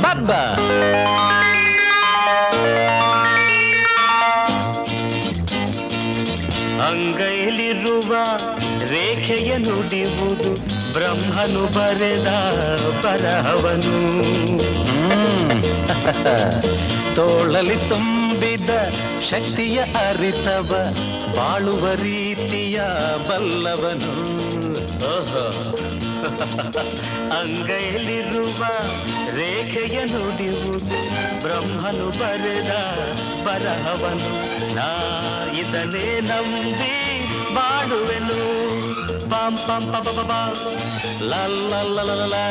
ಬಬ್ಬ ಅಂಗೈಲಿರುವ ರೇಖೆಯ ನುಡಿಯುವುದು ಬ್ರಹ್ಮನು ಬರೆದ ಬರಹವನು. ತೋಳಲಿ ತುಂಬಿದ ಶಕ್ತಿಯ ಅರಿತವ ಬಾಳುವ ರೀತಿಯ ಬಲ್ಲವನು. ಅಂಗೈಲಿರುವ ರೇಖೆಯ ನುಡಿಯುವುದು ಬ್ರಹ್ಮನು ಬರೆದ ಬರಹವನು ನಾ ಇದನ್ನೇ ನಂಬಿ ಬಾಳುವೆನು ಪಾಂ ಪಾಂ ಪಪ ಪಪ ಲಾ ಲಾ ಲಾ ಲಾ ಲಾ ಲಾ.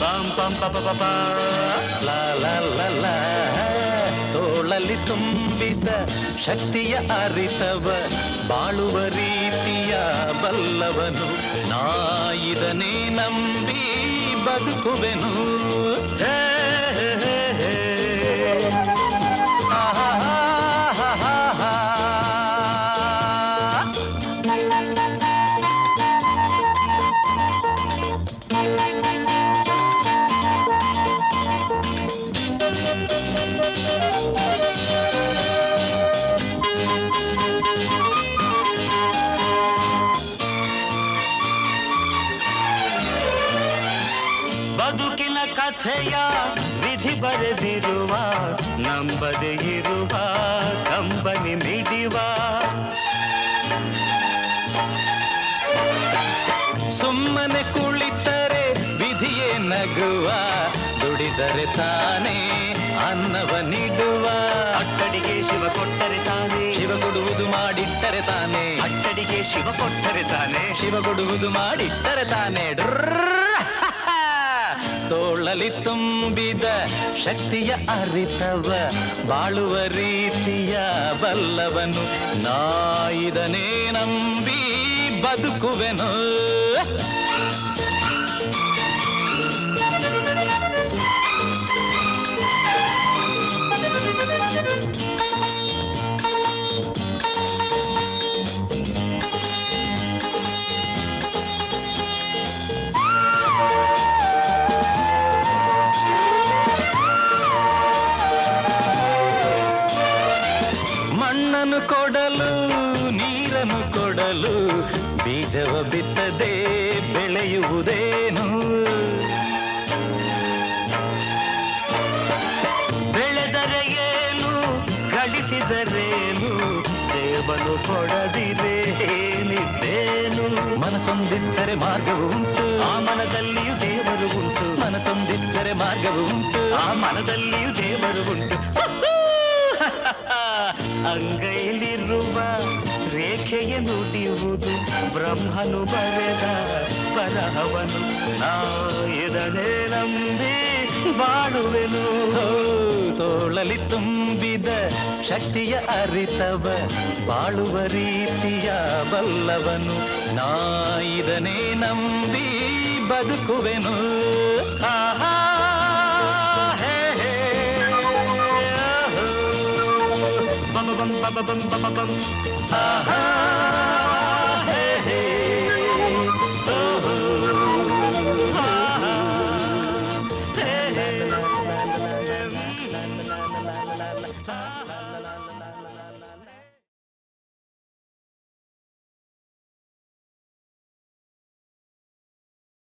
ಪಾಂ ಪಾಂ ಪಪ ಪಪ ಲಾ ಲಾ ಲಾ ಲಾ. ತೋಳಲಿ ತುಂಬಿದ ಶಕ್ತಿಯ ಅರಿತವ ಬಾಳುವ ರೀತಿಯ ಬಲ್ಲವನು ನಾ ಇದನ್ನೇ ನಂಬಿ ಬದುಕುವೆನು ಹೇ ಕಥೆಯ ವಿಧಿ ಬರೆದಿರುವ ನಂಬದೆ ಇರುವ ಕಂಬನಿ ಮಿಡಿವ. ಸುಮ್ಮನೆ ಕುಳಿತರೆ ವಿಧಿಯೇ ನಗುವ ದುಡಿದರೆ ತಾನೇ ಅನ್ನವ ನೀಡುವ ಅಟ್ಟಡಿಗೆ ಶಿವ ಕೊಟ್ಟರೆ ತಾನೇ. ಶಿವ ಕೊಡುವುದು ಮಾಡಿಟ್ಟರೆ ತಾನೇ. ಅಟ್ಟಡಿಗೆ ಶಿವ ಕೊಟ್ಟರೆ ತಾನೇ. ಶಿವ ಕೊಡುವುದು ಮಾಡಿಟ್ಟರೆ ತಾನೇ. ಡ್ರರ್ರ್. ತೋಳಲಿ ತುಂಬಿದ ಶಕ್ತಿಯ ಅರಿತವ ಬಾಳುವ ರೀತಿಯ ಬಲ್ಲವನು. ನಾ ಇದನ್ನೇ ನಂಬಿ ಬದುಕುವೆನು. ಕೊಡಲು, ನೀರನ್ನು ಕೊಡಲು, ಬೀಜವ ಬಿತ್ತದೆ, ಬೆಳೆಯುವುದೇನು? ಬೆಳೆದರೆ ಏನು ಗಳಿಸಿದರೇನು ದೇವನು ಕೊಡದಿದೆ ಏನಿದ್ದೇನು? ಮನಸೊಂದಿದ್ದರೆ ಮಾರ್ಗವು ಉಂಟು. ಆ ಮನದಲ್ಲಿಯೂ ದೇವರು ಉಂಟು. ಮನಸೊಂದಿದ್ದರೆ ಮಾರ್ಗವು ಉಂಟು. ಆ ಮನದಲ್ಲಿಯೂ ದೇವರು ಉಂಟು. ಅಂಗೈಲಿರುವ ರೇಖೆಯ ನುಡಿಯುವುದು ಬ್ರಹ್ಮನು ಬರೆದ ಬರಹವನು. ನಾ ಇದನೆ ನಂಬಿ ಬಾಳುವೆನು. ತೋಳಲಿ ತುಂಬಿದ ಶಕ್ತಿಯ ಅರಿತವ ಬಾಳುವ ರೀತಿಯ ಬಲ್ಲವನು. ನಾ ನಂಬಿ ಬದುಕುವೆನು. ಆಹಾ, bum bum bum bum bum bum. Aha.